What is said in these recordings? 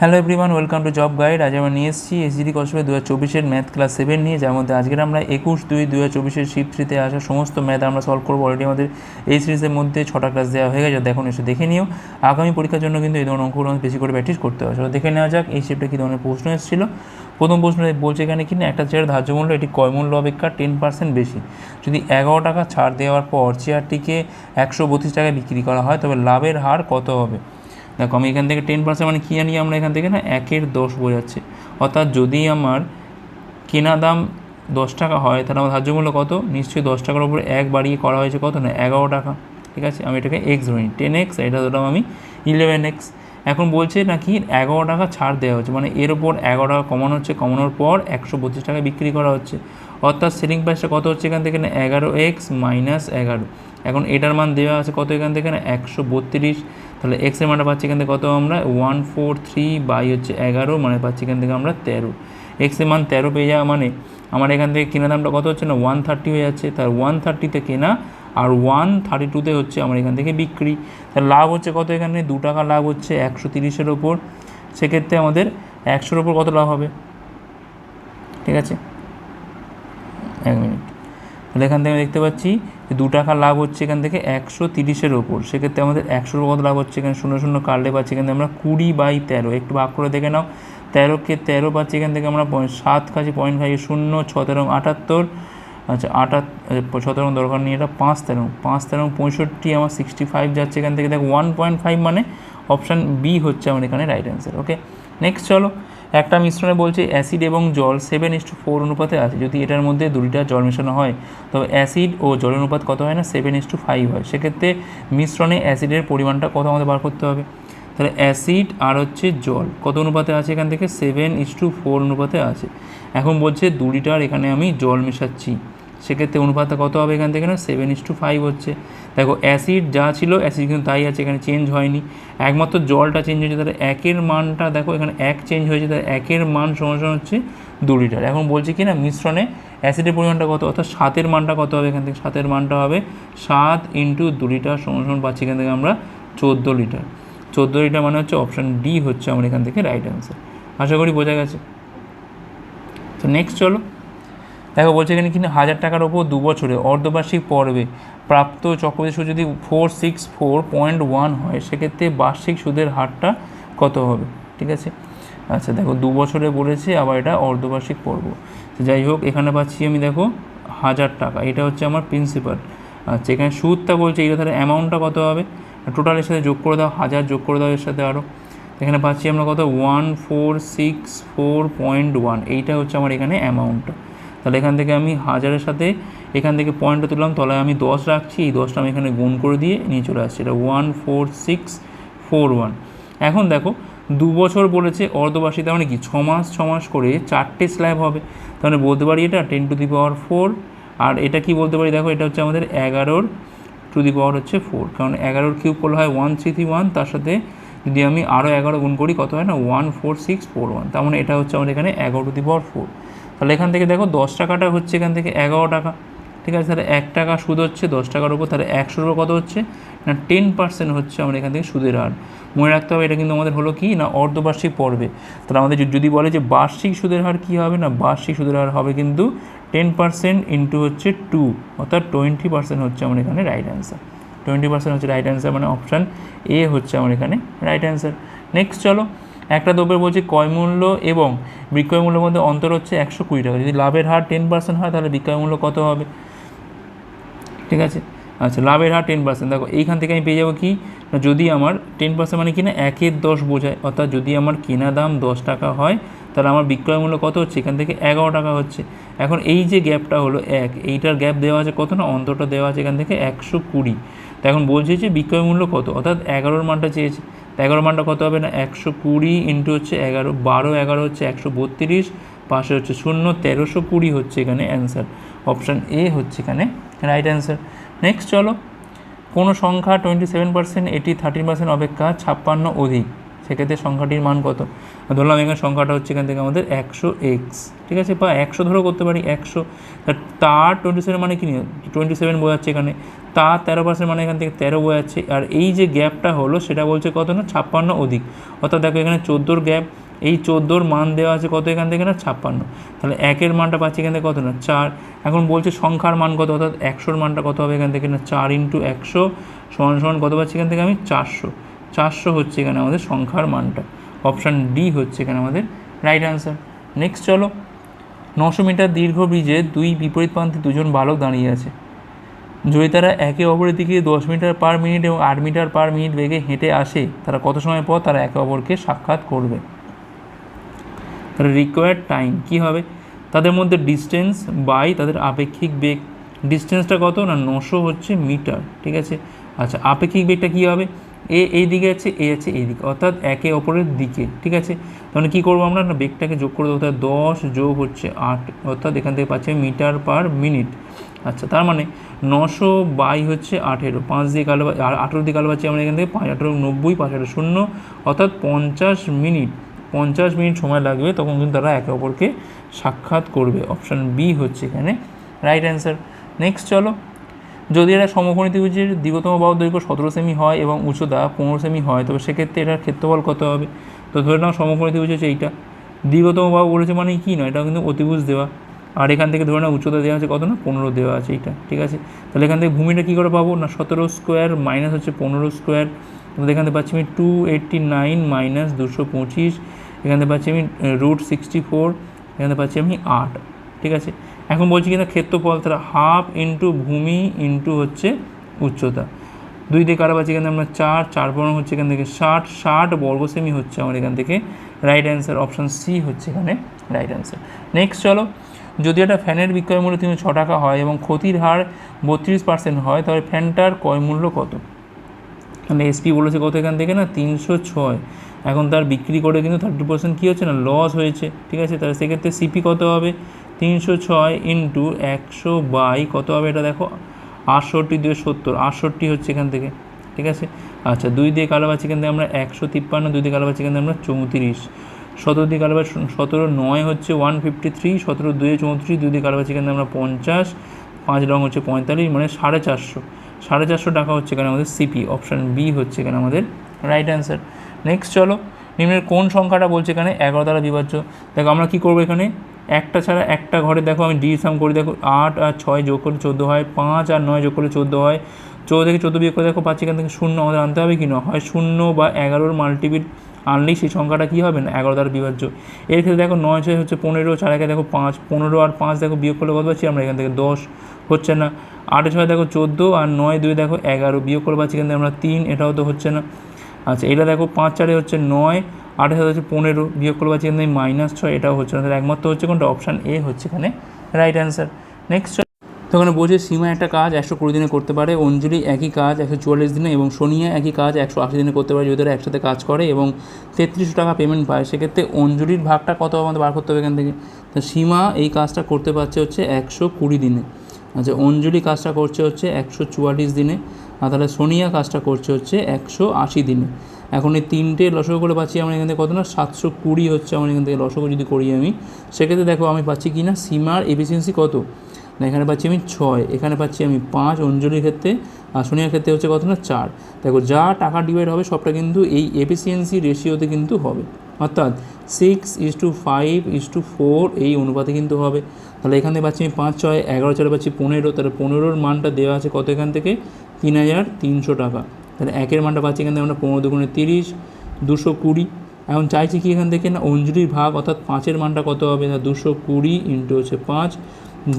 Hello everyone welcome to job guide আজ আমরা নিয়ে এসেছি এসজিডি কসবে দু হাজার চব্বিশের ম্যাথ ক্লাস সেভেন নিয়ে, যার মধ্যে আজকের আমরা একুশ দুই দু হাজার চব্বিশের শিফট থ্রিতে আসা সমস্ত ম্যাথ আমরা সলভ করব। অলরেডি আমাদের এই সিরিজের মধ্যে ছটা ক্লাস দেওয়া হয়ে গেছে, দেখুন এসে দেখে নিও। আগামী পরীক্ষার জন্য কিন্তু এই ধরনের অঙ্কগুলো বেশি করে প্র্যাকটিস করতে হবে। সেটা দেখে নেওয়া যাক, এই শিফটে কী ধরনের প্রশ্ন এসেছিল। প্রথম প্রশ্ন বলছে এখানে কি না, একটা চেয়ার ধার্য মূল্য, এটি কয় মূল্য অপেক্ষা টেন পার্সেন্ট বেশি। যদি এগারো টাকা ছাড় দেওয়ার পর চেয়ারটিকে একশো বত্রিশ টাকায় বিক্রি করা হয়, তবে লাভের হার কত হবে? দেখো, আমি এখান থেকে টেন পার্সেন্ট মানে কী জানি আমরা এখান থেকে না একের দশ বোঝাচ্ছে। অর্থাৎ যদি আমার কেনা দাম দশ টাকা হয়, তাহলে আমার ধার্য মূল্য কত? নিশ্চয়ই দশ টাকার উপরে এক বাড়িয়ে করা হয়েছে কত না? এগারো টাকা। ঠিক আছে? আমি এটাকে এক্স ধরে নিই টেন এক্স এটা ধরলাম আমি ইলেভেন এক্স এখন বলছে নাকি এগারো টাকা ছাড় দেওয়া হচ্ছে মানে এর ওপর এগারো টাকা কমানো হচ্ছে, কমানোর পর একশো বত্রিশ টাকা বিক্রি করা হচ্ছে। অর্থাৎ সেলিং প্রাইসটা কত হচ্ছে এখান থেকে না? এগারো এক্স মাইনাস এগারো। এখন এটার মান দেওয়া আছে কত এখান থেকে না? একশো বত্রিশ। তাহলে এক্সের মানটা পাচ্ছি এখান থেকে কত আমরা? ওয়ান ফোর থ্রি বাই হচ্ছে এগারো মানে পাচ্ছি এখান থেকে আমরা তেরো। এক্সের মান তেরো পেয়ে যাওয়া মানে আমার এখান থেকে কেনা দামটা কত হচ্ছে না? ওয়ান থার্টি হয়ে যাচ্ছে। তার ওয়ান থার্টিতে কেনা আর ওয়ান থার্টি টুতে হচ্ছে আমার এখান থেকে বিক্রি। তার লাভ হচ্ছে কত এখানে? দু টাকা লাভ হচ্ছে একশো তিরিশের ওপর। সেক্ষেত্রে আমাদের একশোর ওপর কত লাভ হবে? ঠিক আছে? এক মিনিট। তাহলে এখান থেকে আমি দেখতে পাচ্ছি দু টাকা লাভ হচ্ছে এখান থেকে একশো তিরিশের ওপর, সেক্ষেত্রে আমাদের একশোর কত লাভ হচ্ছে এখানে? শূন্য শূন্য কাটলে পাচ্ছি এখান থেকে আমরা কুড়ি বাই তেরো। একটু ভাগ করে দেখে নাও। তেরোকে তেরো পাচ্ছি এখান থেকে আমরা সাত কাছে পয়েন্ট ফাইভ শূন্য, ছ তেরো আটাত্তর। আচ্ছা আটাত ছ তেরো দরকার নেই, এটা পাঁচ তেরো। পাঁচ তেরো পঁয়ষট্টি, আমার সিক্সটি ফাইভ যাচ্ছে এখান থেকে। দেখো ওয়ান পয়েন্ট ফাইভ মানে অপশান বি হচ্ছে আমার এখানে রাইট অ্যান্সার ওকে নেক্সট চলো। একটা মিশ্রণে বলছে অ্যাসিড এবং জল সেভেন ইস টু ফোর অনুপাতে আছে। যদি এটার মধ্যে দুইটা জল মেশানো হয়, তবে অ্যাসিড ও জলের অনুপাত কত হয় না? সেভেন ইস টু ফাইভ হয়। সেক্ষেত্রে মিশ্রণে অ্যাসিডের পরিমাণটা কত আমাদের বার করতে হবে? তাহলে অ্যাসিড আর হচ্ছে জল কত অনুপাতে আছে এখান থেকে? সেভেন ইস টু ফোর অনুপাতে আছে। এখন বলছে দু লিটার এখানে আমি জল মেশাচ্ছি। সেক্ষেত্রে অনুপাতটা কত হবে এখান থেকে না? সেভেন ইস টু ফাইভ হচ্ছে। দেখো অ্যাসিড যা ছিল অ্যাসিড কিন্তু তাই আছে, এখানে চেঞ্জ হয়নি। একমাত্র জলটা চেঞ্জ হয়েছে তাহলে একের মানটা দেখো, এখানে এক চেঞ্জ হয়েছে তাহলে একের মান সমান হচ্ছে দু লিটার এখন বলছি কি না, মিশ্রণে অ্যাসিডের পরিমাণটা কত, অর্থাৎ সাতের মানটা কত হবে এখান থেকে? সাতের মানটা হবে সাত ইন্টু দু লিটার সমান সমান পাচ্ছি এখান থেকে আমরা চোদ্দ লিটার চোদ্দ লিটার মানে হচ্ছে অপশান ডি হচ্ছে আমার এখান থেকে রাইট অ্যান্সার আশা করি বোঝা গেছে। তো নেক্সট চলো। দেখো, বলছে এখানে কিন্তু হাজার টাকার ওপর দু বছরে অর্ধবার্ষিক পর্বে প্রাপ্ত চক্রবৃদ্ধি সুদ যদি four six four point one হয়, সেক্ষেত্রে বার্ষিক সুদের হারটা কত হবে? ঠিক আছে? আচ্ছা দেখো, দু বছরে বলেছে আবার এটা অর্ধবার্ষিক পর্ব। যাই হোক, এখানে পাচ্ছি আমি, দেখো, হাজার টাকা। এটা হচ্ছে আমার প্রিন্সিপাল আচ্ছা এখানে সুদটা বলছে এটা তাহলে অ্যামাউন্টটা কত হবে? টোটালের সাথে যোগ করে দাও, হাজার যোগ করে দাও এর সাথে আরও এখানে পাচ্ছি আমরা কত? One four six four point one এইটা হচ্ছে আমার এখানে অ্যামাউন্টটা তাহলে এখান থেকে আমি হাজারের সাথে এখান থেকে পয়েন্টটা তুললাম তাহলে আমি দশ রাখছি, এই দশটা আমি এখানে গুণ করে দিয়ে নিয়ে চলে আসছি। এটা one four six four one এখন দেখো, দু বছর বলেছে অর্ধবার্ষিক মানে কি? ছ মাস, ছ করে চারটে স্ল্যাব হবে। তাহলে বলতে পারি এটা ten to the power four আর এটা কি বলতে পারি? দেখো, এটা হচ্ছে আমাদের এগারোর টু দি পাওয়ার হচ্ছে ফোর কারণ এগারোর কিউব করলে হয় ওয়ান থ্রি থ্রি ওয়ান তার সাথে যদি আমি আরও এগারো গুণ করি, কত হয় না? One four six four one তার মানে এটা হচ্ছে আমাদের এখানে এগারো টু দি পাওয়ার ফোর তাহলে এখান থেকে দেখো দশ টাকাটা হচ্ছে এখান থেকে এগারো টাকা। ঠিক আছে, তাহলে এক টাকা সুদ হচ্ছে, দশ টাকার উপর, তাহলে একশোর উপর কত হচ্ছে? না টেন পার্সেন্ট হচ্ছে আমরা এখান থেকে সুদের হার। মনে রাখতে হবে, এটা কিন্তু আমাদের হলো কি? না, অর্ধবার্ষিক পর্বে। তাহলে আমাদের যদি বলে যে বার্ষিক সুদের হার কী হবে? না, বার্ষিক সুদের হার হবে কিন্তু টেন পার্সেন্ট ইন্টু হচ্ছে টু অর্থাৎ টোয়েন্টি পার্সেন্ট হচ্ছে আমার এখানে রাইট অ্যান্সার টোয়েন্টি পার্সেন্ট হচ্ছে রাইট অ্যান্সার মানে অপশান এ হচ্ছে আমার এখানে রাইট অ্যান্সার নেক্সট চলো একটা দ্রব্যের বলছি ক্রয় মূল্য এবং বিক্রয় মূল্যের মধ্যে অন্তর হচ্ছে একশো কুড়ি টাকা। যদি লাভের হার টেন পার্সেন্ট হয়, তাহলে বিক্রয় মূল্য কত হবে? ঠিক আছে? আচ্ছা লাভের হার টেন পার্সেন্ট দেখো, এইখান থেকে আমি পেয়ে যাব কি? যদি আমার টেন পার্সেন্ট মানে কি না, একের দশ বোঝায়। অর্থাৎ যদি আমার কেনা দাম দশ টাকা হয়, তাহলে আমার বিক্রয় মূল্য কত হচ্ছে? এখান থেকে এগারো টাকা হচ্ছে। এখন এই যে গ্যাপটা হলো এক, এইটার গ্যাপ দেওয়া আছে কত না? অন্তরটা দেওয়া আছে এখান থেকে একশো কুড়ি। তো এখন বলছে যে বিক্রয় মূল্য কত? অর্থাৎ এগারোর মানটা চেয়েছে। এগারো মানটা কত হবে না? একশো কুড়ি ইন্টু হচ্ছে এগারো, বারো, এগারো হচ্ছে একশো বত্রিশ পাশে হচ্ছে শূন্য, তেরোশো কুড়ি হচ্ছে এখানে অ্যান্সার অপশান এ হচ্ছে এখানে রাইট অ্যান্সার নেক্সট চলো, কোনো সংখ্যা টোয়েন্টি সেভেন পার্সেন্ট এটি থার্টিন পার্সেন্ট অপেক্ষা, ছাপ্পান্ন অধিক। সেক্ষেত্রে সংখ্যাটির মান কত? ধরলাম এখানে সংখ্যাটা হচ্ছে এখান থেকে আমাদের একশো এক্স। ঠিক আছে? বা একশো ধরো করতে পারি একশো। তার টোয়েন্টি সেভেন মানে কি টোয়েন্টি সেভেন বোঝাচ্ছে এখানে। তার তেরো পার্সেন্ট মানে এখান থেকে তেরো বোঝাচ্ছে। আর এই যে গ্যাপটা হলো, সেটা বলছে কত না? ছাপ্পান্ন অধিক। অর্থাৎ দেখো এখানে চোদ্দোর গ্যাপ। এই চোদ্দোর মান দেওয়া আছে কত এখান থেকে না? ছাপ্পান্ন। তাহলে একের মানটা পাচ্ছি এখান থেকে কত না? চার। এখন বলছে সংখ্যার মান কত? অর্থাৎ একশোর মানটা কত হবে এখান থেকে না? চার ইন্টু একশো সমান সমান কত পাচ্ছি এখান থেকে আমি? চারশো। চারশো হচ্ছে এখানে আমাদের সংখ্যার মানটা। অপশান ডি হচ্ছে এখানে আমাদের রাইট অ্যান্সার নেক্সট চলো। নশো মিটার দীর্ঘ ব্রিজে দুই বিপরীত প্রান্তে দুজন বালক দাঁড়িয়ে আছে। যদি তারা একে অপরের দিকে দশ মিটার পার মিনিট এবং আট মিটার পার মিনিট বেগে হেঁটে আসে। তারা কত সময় পর তারা একে অপরকে সাক্ষাৎ করবে? তার রিকোয়ার্ড টাইম কী হবে? তাদের মধ্যে ডিস্টেন্স বাই তাদের আপেক্ষিক বেগ। ডিস্টেন্সটা কত? না, নশো হচ্ছে মিটার, ঠিক আছে? আচ্ছা আপেক্ষিক বেগটা কী হবে? এ, এই দিকে আছে, এ আছে, এই দিকে। অর্থাৎ একে অপরের দিকে, ঠিক আছে? তাহলে কী করব আমরা? না, বেগটাকে যোগ করে দেবো। অর্থাৎ দশ যোগ হচ্ছে আট। অর্থাৎ এখান থেকে পাচ্ছি মিটার পার মিনিট। আচ্ছা তার মানে নশো বাই হচ্ছে আঠেরো। পাঁচ দিয়ে আর আঠেরো দিয়ে কালো পাচ্ছি আমরা এখান থেকে পাঁচ, আঠেরো নব্বই, পাঁচ, আঠেরো শূন্য। অর্থাৎ পঞ্চাশ মিনিট। পঞ্চাশ মিনিট সময় লাগবে, তখন কিন্তু তারা একে অপরকে সাক্ষাৎ করবে। অপশান বি হচ্ছে এখানে। Right answer. নেক্সট চলো। যদি এটা সমকোণী ত্রিভুজের দীর্ঘতম বাহু দৈর্ঘ্য সতেরো সেমি হয় এবং উচ্চতা পনেরো সেমি হয়, তবে সেক্ষেত্রে এটার ক্ষেত্রফল কত হবে? তো ধরে নাও সমকোণী ত্রিভুজ হচ্ছে এইটা। দীর্ঘতম বাহু বলেছে মানে কি নয় এটা কিন্তু অতিভুজ দেওয়া। আর এখান থেকে ধরে নাও উচ্চতা দেওয়া আছে কত না? পনেরো দেওয়া আছে এইটা, ঠিক আছে? তাহলে এখান থেকে ভূমিটা কী করে পাবো? না, সতেরো স্কোয়ার মাইনাস হচ্ছে পনেরো স্কোয়ার। তাহলে এখান থেকে পাচ্ছি আমি টু এইট্টি নাইন মাইনাস দুশো পঁচিশ। এখান থেকে পাচ্ছি আমি রুট সিক্সটি ফোর। এখান থেকে পাচ্ছি আমি আট, ঠিক আছে? এখন বলছি কিনা ক্ষেত্রফল তারা হাফ ইন্টু ভূমি ইন্টু হচ্ছে উচ্চতা। দুই দিয়ে কারা পাচ্ছি এখানে আমরা চার চার বর্ণ হচ্ছে এখান থেকে ষাট ষাট বর্গ সেমি হচ্ছে আমার এখান থেকে রাইট অ্যান্সার অপশান সি হচ্ছে এখানে রাইট অ্যান্সার নেক্সট চলো, যদি একটা ফ্যানের বিক্রয় মূল্য তিনশো ছ টাকা হয় এবং ক্ষতির হার বত্রিশ পার্সেন্ট হয়, তাহলে ফ্যানটার ক্রয় মূল্য কত? মানে এসপি বলেছে কত এখান থেকে না? তিনশো ছয়। এখন তার বিক্রি করে কিন্তু থার্টি পার্সেন্ট কী হচ্ছে না? লস হয়েছে। ঠিক আছে? তাহলে সেক্ষেত্রে সিপি কত হবে? তিনশো ছয় ইন্টু একশো বাই, কত হবে এটা দেখো? আটষট্টি দুই সত্তর, আটষট্টি হচ্ছে এখান থেকে, ঠিক আছে? আচ্ছা দুই দিয়ে কালো পাচ্ছি এখান থেকে আমরা একশো তিপ্পান্ন, দুই দিয়ে কালো পাচ্ছি এখান থেকে আমরা চৌত্রিশ। সতেরো দিয়ে কালো পাচ্ছি, সতেরো নয় হচ্ছে ওয়ান ফিফটি থ্রি সতেরো দুয়ে চৌত্রিশ, দুই দিয়ে কালো পাচ্ছি এখান থেকে আমরা পঞ্চাশ। পাঁচ রং হচ্ছে পঁয়তাল্লিশ মানে সাড়ে চারশো। সাড়ে চারশো টাকা হচ্ছে এখানে আমাদের সিপি অপশান বি হচ্ছে এখানে আমাদের রাইট অ্যান্সার নেক্সট চলো, নিম্নের কোন সংখ্যাটা বলছে এখানে? এগারো দ্বারা বিভাজ্য। দেখো আমরা কী করব এখানে? একটা ছাড়া একটা ঘরে দেখো, আমি ডি সাম করি, দেখো, আট আর ছয় যোগ করলে চোদ্দ হয়, পাঁচ আর নয় যোগ করলে চোদ্দ হয়। চৌদ্দ থেকে চোদ্দ বিয়োগ করে দেখো, পাচ্ছি এখান থেকে শূন্য, আমাদের আনতে হবে কি না? হয় শূন্য বা এগারোর মাল্টিপিট আনলেই সেই সংখ্যাটা কী হবে না? এগারো দ্বারা বিভাজ্য। এর ক্ষেত্রে দেখো, নয় ছয় হচ্ছে পনেরো, চার একে দেখো পাঁচ, পনেরো আর পাঁচ দেখো বিয়োগ করলে কত পাচ্ছি? আমরা এখান থেকে দশ, হচ্ছে না। আটে ছয় দেখো চোদ্দ আর নয় দুই দেখো এগারো, বিয়োগ করে পাচ্ছি এখান থেকে আমরা তিন, এটাও তো হচ্ছে না। আচ্ছা এটা দেখো পাঁচ চারে হচ্ছে নয় সাথে হচ্ছে পনেরো, বিয়োগ করে পাচ্ছি এখান মাইনাস ছয়, এটাও হচ্ছে না। তাহলে একমাত্র হচ্ছে কোনটা? অপশান এ হচ্ছে এখানে রাইট অ্যান্সার নেক্সট তো ওখানে বলছে, সীমা একটা কাজ একশো কুড়ি দিনে করতে পারে, অঞ্জলি একই কাজ একশো চুয়াল্লিশ দিনে এবং সোনিয়া একই কাজ একশো আশি দিনে করতে পারে যদি তারা একসাথে কাজ করে এবং তেত্রিশশো টাকা পেমেন্ট পায়। সেক্ষেত্রে অঞ্জলির ভাগটা কত আমাদের বার করতে হবে এখান থেকে? তো সীমা এই কাজটা করতে পারছে হচ্ছে একশো কুড়ি দিনে। আচ্ছা অঞ্জলি কাজটা করছে হচ্ছে একশো চুয়াল্লিশ দিনে, আর তাহলে সোনিয়া কাজটা করছে হচ্ছে একশো আশি দিনে। এখন এই তিনটে লসক করে পাচ্ছি আমার এখান থেকে কত না? সাতশো কুড়ি হচ্ছে আমার এখান থেকে লসক যদি করি আমি। সেক্ষেত্রে দেখো আমি পাচ্ছি কি না? সীমার এফিসিয়েন্সি কত? না, এখানে পাচ্ছি আমি ছয়, এখানে পাচ্ছি আমি পাঁচ অঞ্জলির ক্ষেত্রে, আর সোনিয়ার ক্ষেত্রে হচ্ছে কত না? চার। দেখো যা টাকা ডিভাইড হবে সবটা কিন্তু এই এফিসিয়েন্সি রেশিওতে কিন্তু হবে। অর্থাৎ six is to five is to four এই অনুপাতে কিন্তু হবে। তাহলে এখানে পাচ্ছি আমি পাঁচ, ছয়, এগারো, চারে পাচ্ছি পনেরো। তাহলে পনেরোর মানটা দেওয়া আছে কত এখান থেকে? তিন হাজার তিনশো টাকা। তাহলে একের মানটা পাচ্ছি এখান থেকে আমরা পনেরো দুগুণে তিরিশ, দুশো কুড়ি। এখন চাইছি কি এখান থেকে না অঞ্জুরির ভাগ, অর্থাৎ পাঁচের মানটা কত হবে না? দুশো কুড়ি ইন্টু হচ্ছে পাঁচ।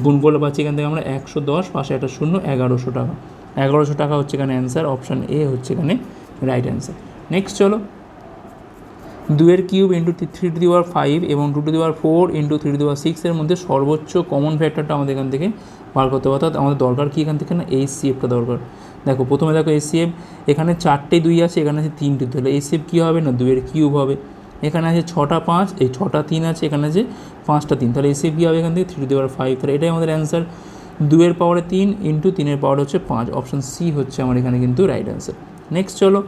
গুণ করলে পাচ্ছি এখান থেকে আমরা একশো দশ, পাশে একটা শূন্য, এগারোশো টাকা। এগারোশো টাকা হচ্ছে এখানে অ্যান্সার অপশান এ হচ্ছে এখানে রাইট অ্যান্সার নেক্সট চলো। দুয়ের cube into three to the power five এবং two to the power four into three to the power সিক্সের মধ্যে সর্বোচ্চ কমন ফ্যাক্টরটা আমাদের এখান থেকে বার করতে হবে। অর্থাৎ আমাদের দরকার কি এখান থেকে না? এই সিএফটা দরকার। দেখো, প্রথমে দেখো এসিএফ এখানে চারটে দুই আছে, এখানে আছে তিনটে তাহলে এসিএফ কী হবে না? দুইয়ের কিউব হবে। এখানে আছে ছটা পাঁচ, এই ছটা তিন আছে, এখানে আছে পাঁচটা তিন। তাহলে এসিএফ কী হবে এখান থেকে? থ্রি টু দেওয়ার ফাইভ তাহলে এটাই আমাদের অ্যান্সার দুয়ের পাওয়ারে তিন ইন্টু তিনের পাওয়ার হচ্ছে পাঁচ। অপশান সি হচ্ছে আমার এখানে কিন্তু রাইট অ্যান্সার নেক্সট চলো।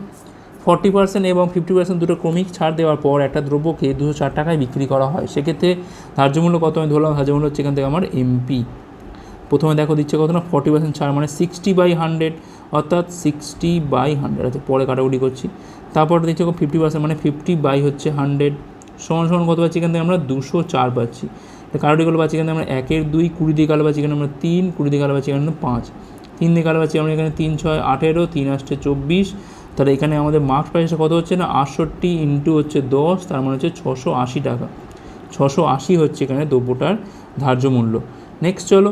ফর্টি পার্সেন্ট এবং ফিফটি পার্সেন্ট দুটো ক্রমিক ছাড় দেওয়ার পর একটা দ্রব্যকে দুশো চার টাকায় বিক্রি করা হয়। সেক্ষেত্রে ধার্য মূল্য কত? আমি ধরলাম ধার্য মূল্য হচ্ছে এখান থেকে আমার এমপি প্রথমে দেখো দিচ্ছে কত না? ফর্টি পার্সেন্ট ছাড় মানে সিক্সটি বাই হান্ড্রেড অর্থাৎ সিক্সটি বাই হান্ড্রেড আছে পরে কাটাকুটি করছি। তারপর দিচ্ছে ফিফটি পার্সেন্ট মানে ফিফটি বাই হচ্ছে হান্ড্রেড সমান সমান কত পাচ্ছি এখান থেকে? আমরা দুশো চার পাচ্ছি। কাটাকুটি করলে পাচ্ছি এখান আমরা একের দুই, কুড়ি দিয়ে কালো পাচ্ছি এখানে আমরা তিন, কুড়ি দিয়ে কালো পাচ্ছি এখানে পাঁচ। তিন দিয়ে কালো পাচ্ছি আমরা এখানে তিন, ছয়, আঠেরো, তিন আসছে চব্বিশ। তাহলে এখানে আমাদের মার্কস প্রাইসটা কত হচ্ছে না? আটষট্টি ইন্টু হচ্ছে দশ, তার মানে হচ্ছে ছশো আশি টাকা। ছশো আশি হচ্ছে এখানে দ্রব্যটার ধার্য মূল্য। নেক্সট চলো।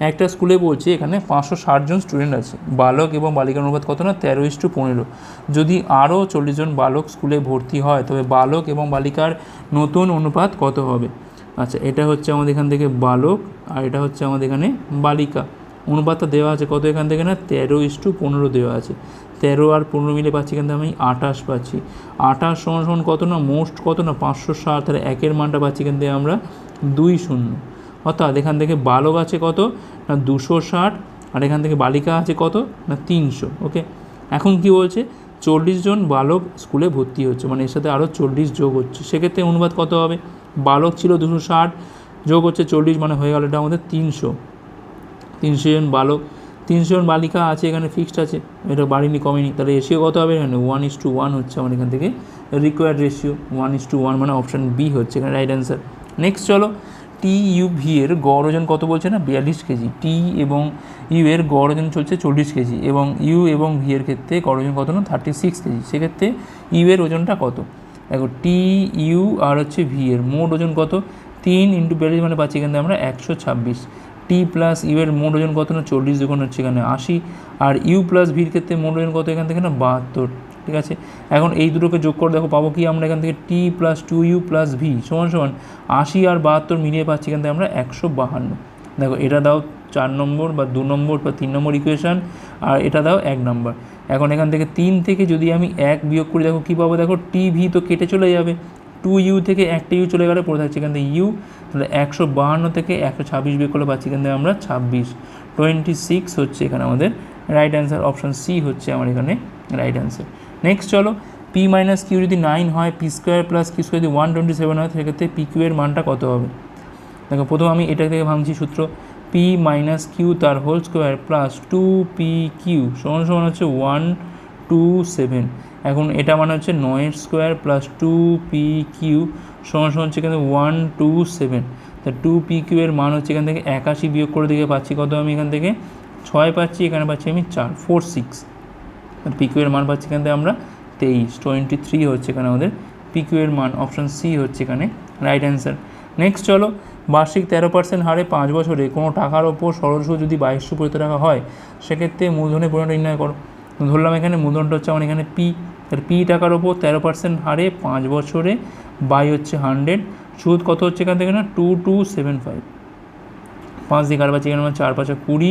একটা স্কুলে বলছে এখানে পাঁচশো ষাটজন স্টুডেন্ট আছে। বালক এবং বালিকার অনুপাত কত না? তেরো ইস টু পনেরো। যদি আরও চল্লিশ জন বালক স্কুলে ভর্তি হয়, তবে বালক এবং বালিকার নতুন অনুপাত কত হবে? আচ্ছা এটা হচ্ছে আমাদের এখান থেকে বালক আর এটা হচ্ছে আমাদের এখানে বালিকা। অনুপাতটা দেওয়া আছে কত এখান থেকে না? তেরো ইস টু পনেরো দেওয়া আছে। তেরো আর পনেরো মিলে পাচ্ছি থেকে আমি আঠাশ পাচ্ছি। আঠাশ সমান সমান কত না? মোস্ট কত না? পাঁচশো ষাট। তাহলে একের মানটা পাচ্ছি থেকে আমরা দুই শূন্য। অর্থাৎ এখান থেকে বালক আছে কত? না দুশো ষাট, আর এখান থেকে বালিকা আছে কত? না তিনশো ওকে এখন কি বলছে? চল্লিশ জন বালক স্কুলে ভর্তি হচ্ছে মানে এর সাথে আরও চল্লিশ যোগ হচ্ছে। সেক্ষেত্রে অনুবাদ কত হবে? বালক ছিল দুশো ষাট, যোগ হচ্ছে চল্লিশ মানে হয়ে গেল এটা আমাদের তিনশো। তিনশো জন বালক, তিনশো জন বালিকা আছে, এখানে ফিক্সড আছে। এটা বাড়িনি, কমেনি। তাহলে রেশিও কত হবে? এখানে ওয়ান ইস টু ওয়ান হচ্ছে আমার এখান থেকে required ratio one is to one মানে অপশান বি হচ্ছে, এখানে রাইট অ্যান্সার নেক্সট চলো টি ইউ ভি এর গড় ওজন কত বলছে না? বিয়াল্লিশ কেজি। টি এবং ইউ এর গড় ওজন চলছে চল্লিশ কেজি এবং ইউ এবং ভি এর ক্ষেত্রে গড় ওজন কত না? Thirty six KG. সেক্ষেত্রে ইউ এর ওজনটা কত? দেখো টি ইউ আর হচ্ছে ভি এর মোট ওজন কত? তিন ইন্টু বিয়াল্লিশ মানে পাচ্ছি এখান আমরা একশো ছাব্বিশ। টি প্লাস ইউ এর মোট ওজন কত না? চল্লিশ দুগুণ হচ্ছে এখানে আশি। আর ইউ প্লাস ভির ক্ষেত্রে মোট ওজন কত এখান থেকে না? বাহাত্তর। ঠিক আছে? এখন এই দুটোকে যোগ করে দেখো, পাবো কি? আমরা এখান থেকে T plus two U plus V সমান সমান আশি আর বাহাত্তর মিলিয়ে পাচ্ছি এখান থেকে আমরা একশো বাহান্ন। দেখো, এটা দাও চার নম্বর বা দু নম্বর বা তিন নম্বর ইকুয়েশান আর এটা দাও এক নম্বর। এখন এখান থেকে তিন থেকে যদি আমি এক বিয়োগ করি, দেখো কী পাবো? দেখো টি ভি তো কেটে চলে যাবে। টু ইউ থেকে একটা ইউ চলে গেলে পড়ে থাকছে এখান থেকে ইউ তাহলে একশো বাহান্ন থেকে একশো ছাব্বিশ বিয়োগ করলে পাচ্ছি এখান থেকে আমরা ছাব্বিশ। টোয়েন্টি সিক্স হচ্ছে এখানে আমাদের রাইট অ্যান্সার অপশান সি হচ্ছে আমার এখানে রাইট অ্যান্সার নেক্সট চলো পি মাইনাস কিউ যদি নাইন হয় P square plus Q square যদি ওয়ান টোয়েন্টি সেভেন হয়, সেক্ষেত্রে পি কিউ এর মানটা কত হবে? দেখো, প্রথম আমি এটা থেকে ভাঙছি সূত্র। পি মাইনাস কিউ তার whole square plus two P Q সমান সমান হচ্ছে ওয়ান টু সেভেন এখন এটা মানে হচ্ছে নয়ের square plus two P Q সমান সমান হচ্ছে এখানে ওয়ান টু সেভেন তা টু পি কিউ মান হচ্ছে এখান থেকে একাশি বিয়োগ করে দিকে পাচ্ছি কত আমি এখান থেকে? ছয় পাচ্ছি, এখানে পাচ্ছি আমি চার ফোর সিক্স পিকিউ এর মান পাচ্ছি এখান থেকে আমরা তেইশ টোয়েন্টি থ্রি হচ্ছে এখানে আমাদের পিকিউ এর মান অপশন সি হচ্ছে এখানে রাইট অ্যান্সার নেক্সট চলো, বার্ষিক তেরো পার্সেন্ট হারে পাঁচ বছরে কোনো টাকার ওপর সরল সুদ যদি বাইশশো পঁয়ত্রিশ টাকা হয়, সেক্ষেত্রে মূলধনের পরিমাণ নির্ণয় করো। ধরলাম এখানে মূলধনটা হচ্ছে আমার এখানে পি তার পি টাকার ওপর তেরো পার্সেন্ট হারে পাঁচ বছরে বাই হচ্ছে হান্ড্রেড সুদ কত হচ্ছে এখান থেকে না টু টু সেভেন ফাইভ পাঁচ দিকে আর পাচ্ছি এখানে আমার চার পাঁচা কুড়ি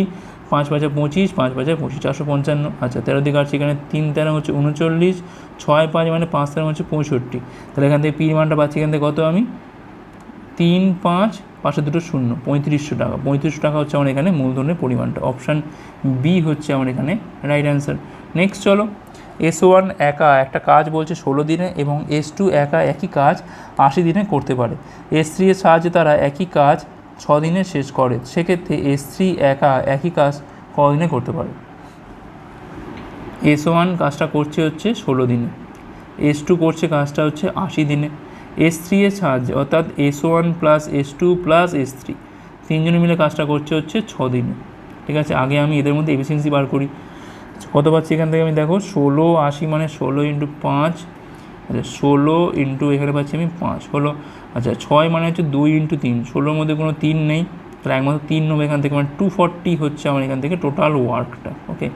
পাঁচ পাঁচা পঁচিশ, পাঁচ পাঁচা পঁচিশ, চারশো পঞ্চান্ন। আচ্ছা তেরো দিকে আছে এখানে তিন, তেরো হচ্ছে উনচল্লিশ, ছয়, পাঁচ মানে পাঁচ, তেরো হচ্ছে পঁয়ষট্টি। তাহলে এখান থেকে পির মানটা পাচ্ছি এখান থেকে কত আমি? তিন, পাঁচ পাশে দুটো শূন্য, পঁয়ত্রিশশো টাকা। পঁয়ত্রিশশো টাকা হচ্ছে আমার এখানে মূলধনের পরিমাণটা। অপশান বি হচ্ছে আমার এখানে রাইট অ্যান্সার নেক্সট চলো এস ওয়ান একা একটা কাজ বলছে ষোলো দিনে এবং এস টু একা একই কাজ আশি দিনে করতে পারে। এস থ্রি এর সাহায্যে তারা একই কাজ দিনে শেষ করে, সেক্ষেত্রে এস থ্রি একা একই কাজ কদিনে করতে পারে? এস ওয়ান কাজটা করছে হচ্ছে ষোলো দিনে এস টু করছে কাজটা হচ্ছে আশি দিনে। এস থ্রি এর সাহায্যে, অর্থাৎ S one plus S two plus S three তিনজনে মিলে কাজটা করছে হচ্ছে ছ দিনে ঠিক আছে, আগে আমি এদের মধ্যে এফিসিয়েন্সি বার করি। কত পাচ্ছি এখান থেকে আমি দেখো? ষোলো আশি মানে ষোলো ইন্টু পাঁচ আচ্ছা ষোলো ইন্টু এখানে পাচ্ছি আমি পাঁচ হলো আচ্ছা ছয় মানে হচ্ছে দুই ইন্টু তিন, ষোলোর মধ্যে কোনো তিন নেই, তাহলে একমাত্র তিন নেব এখান থেকে মানে টু ফর্টি হচ্ছে আমার এখান থেকে টোটাল ওয়ার্কটা ওকে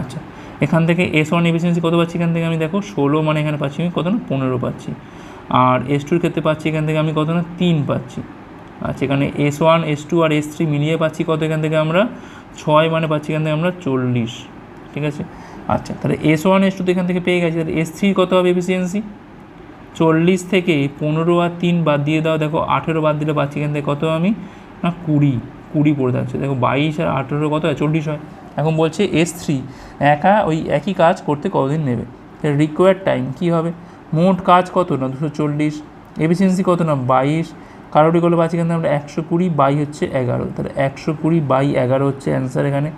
আচ্ছা এখান থেকে এস ওয়ান এফিসিয়েন্সি কত পাচ্ছি এখান থেকে আমি দেখো, ষোলো মানে এখানে পাচ্ছি আমি কত না, পনেরো পাচ্ছি, আর এস টুর ক্ষেত্রে পাচ্ছি এখান থেকে আমি কত না, তিন পাচ্ছি আচ্ছা এখানে এস ওয়ান এস টু আর এস থ্রি মিলিয়ে পাচ্ছি কত এখান থেকে আমরা, ছয় মানে পাচ্ছি এখান থেকে আমরা চল্লিশ, ঠিক আছে? আচ্ছা তাহলে এস ওয়ান এস টু তো এখান থেকে পেয়ে গেছি। তাহলে এস থ্রি কত হবে এফিসিয়েন্সি চল্লিশ থেকে পনেরো আর তিন বাদ দিয়ে দাও। দেখো, আঠেরো বাদ দিলে পাচ্ছি এখান থেকে কত আমি? না, কুড়ি কুড়ি পড়ে থাকছে দেখো, বাইশ আর আঠেরো কত? হয় চল্লিশ হয়। এখন বলছে এস থ্রি একা ওই একই কাজ করতে কতদিন নেবে? রিকোয়ার্ড টাইম কী হবে? মোট কাজ কত? না, দুশো চল্লিশ। এফিসিয়েন্সি কত? না, বাইশ। কারোটি করলে পাচ্ছি এখানে আমরা একশো কুড়ি বাই হচ্ছে এগারো। তাহলে একশো কুড়ি বাই এগারো হচ্ছে অ্যান্সার এখানে।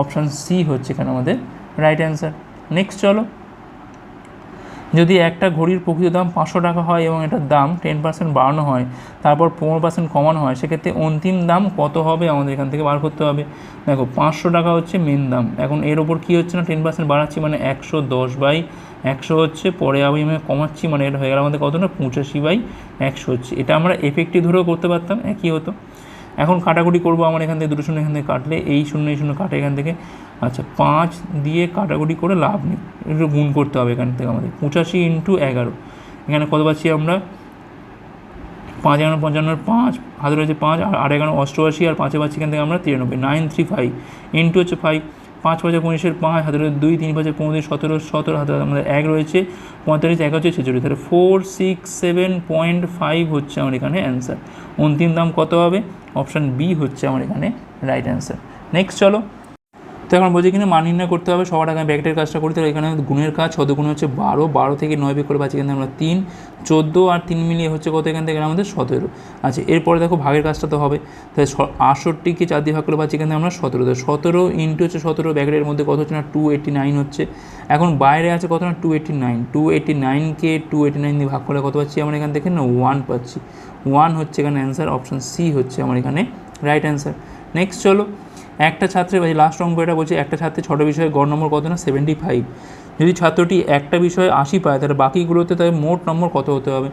অপশান সি হচ্ছে এখানে আমাদের রাইট অ্যান্সার নেক্সট চলো। যদি একটা ঘড়ির প্রকৃত দাম পাঁচশো টাকা হয় এবং এটার দাম টেন পার্সেন্ট বাড়ানো হয়, তারপর পনেরো পার্সেন্ট কমানো হয়, সেক্ষেত্রে অন্তিম দাম কত হবে আমাদের এখান থেকে বার করতে হবে। দেখো, পাঁচশো টাকা হচ্ছে মেন দাম। এখন এর ওপর কী হচ্ছে না টেন পার্সেন্ট বাড়াচ্ছি মানে একশো দশ বাই একশো হচ্ছে, পরে আমি আমি কমাচ্ছি মানে এটা হয়ে গেল আমাদের কত না? পঁচাশি বাই একশো হচ্ছে। এটা আমরা এফেক্টিভ ধরেও করতে পারতাম একই হতো? এখন কাটাকুটি করব আমার এখান থেকে, দুটো শূন্য এখান থেকে কাটলে, এই শূন্য এই শূন্য কাটে এখান থেকে। আচ্ছা পাঁচ দিয়ে কাটাকুটি করে লাভ নেই, একটু গুণ করতে হবে এখান থেকে আমাদের। পঁচাশি ইন্টু এগারো। এখানে কত পাচ্ছি আমরা? পাঁচ এগারো পঞ্চান্নর পাঁচ হাতে রয়েছে পাঁচ, আর আট এগারো অষ্টআশি, আর পাঁচে পাচ্ছি এখান থেকে আমরা তিরানব্বই। Nine, three, five. ইন্টু হচ্ছে ফাইভ পাঁচ পাঁচে পঁচিশের পাঁচ হাতে রয়েছে দুই, তিন পাঁচে পনেরো সতেরো সতেরো হাতে আমাদের এক রয়েছে। পঁয়তাল্লিশ, এক হচ্ছে ছেচল্লিশ। তাহলে four six seven point five হচ্ছে আমার এখানে অ্যান্সার অন্তিম দাম কত হবে? অপশান বি হচ্ছে আমার এখানে রাইট অ্যান্সার নেক্সট চলো তো এখন বলছি কিনা মান নির্ণয় করতে হবে, সবার আগে ব্যাকেটের কাজটা করতে হবে। এখানে গুণের কাজ শতগুণ হচ্ছে বারো বারো থেকে নয় বিয়োগ করে পাচ্ছি থেকে আমরা তিন, চোদ্দ আর তিন মিলিয়ে হচ্ছে কত এখান থেকে? আমাদের সতেরো। আচ্ছা এরপরে দেখো ভাগের কাজটা তো হবে। তাহলে আটষট্টিকে চার দিয়ে ভাগ করে পাচ্ছি থেকে আমরা সতেরো। তো সতেরো ইন্টু হচ্ছে সতেরো, ব্যাকেটের মধ্যে কত হচ্ছে না? টু এইটটি নাইন হচ্ছে। এখন বাইরে আছে কত না? Two eighty nine two eighty নাইনকে two eighty nine দিয়ে ভাগ করে কত পাচ্ছি আমরা এখান থেকে? না ওয়ান পাচ্ছি। ওয়ান হচ্ছে এখানে অ্যান্সার অপশান সি হচ্ছে আমার এখানে রাইট অ্যান্সার নেক্সট চলো। একটা ছাত্রের লাস্ট অঙ্ক এটা বলছে, একটা ছাত্রের ছটা বিষয়ে গড় নম্বর কত না? সেভেন্টি ফাইভ যদি ছাত্রটি একটা বিষয়ে আশি পায়, তাহলে বাকিগুলোতে তাহলে মোট নম্বর কত হতে হবে?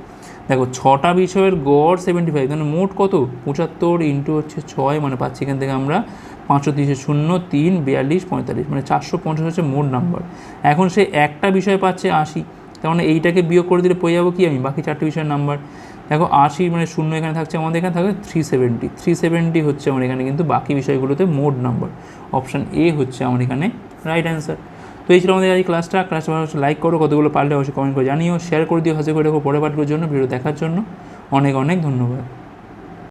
দেখো, ছটা বিষয়ের গড় সেভেন্টি ফাইভ তাহলে মোট কত? পঁচাত্তর ইন্টু হচ্ছে ছয় মানে পাচ্ছি এখান থেকে আমরা পাঁচশো তিরিশে শূন্য, তিন, বিয়াল্লিশ, পঁয়তাল্লিশ মানে চারশো পঞ্চাশ হচ্ছে মোট নাম্বার এখন সে একটা বিষয় পাচ্ছে আশি, তার মানে এইটাকে বিয়োগ করে দিলে পেয়ে যাব কি আমি? বাকি চারটি বিষয়ের নাম্বার দেখো আশি মানে শূন্য এখানে থাকছে, আমাদের এখানে থাকবে থ্রি সেভেন্টি থ্রি সেভেন্টি হচ্ছে আমার এখানে কিন্তু বাকি বিষয়গুলোতে মোট নাম্বার অপশান এ হচ্ছে আমার এখানে রাইট অ্যান্সার তো এই ছিল আমাদের আজ ক্লাসটা ক্লাসটা ভালো লাইক করো, কতগুলো পারলে অবশ্যই কমেন্ট করে জানিও। শেয়ার করে দিও, হাসি করে দেখো পরে পাঠগুলোর জন্য, ভিডিও দেখার জন্য। অনেক অনেক ধন্যবাদ।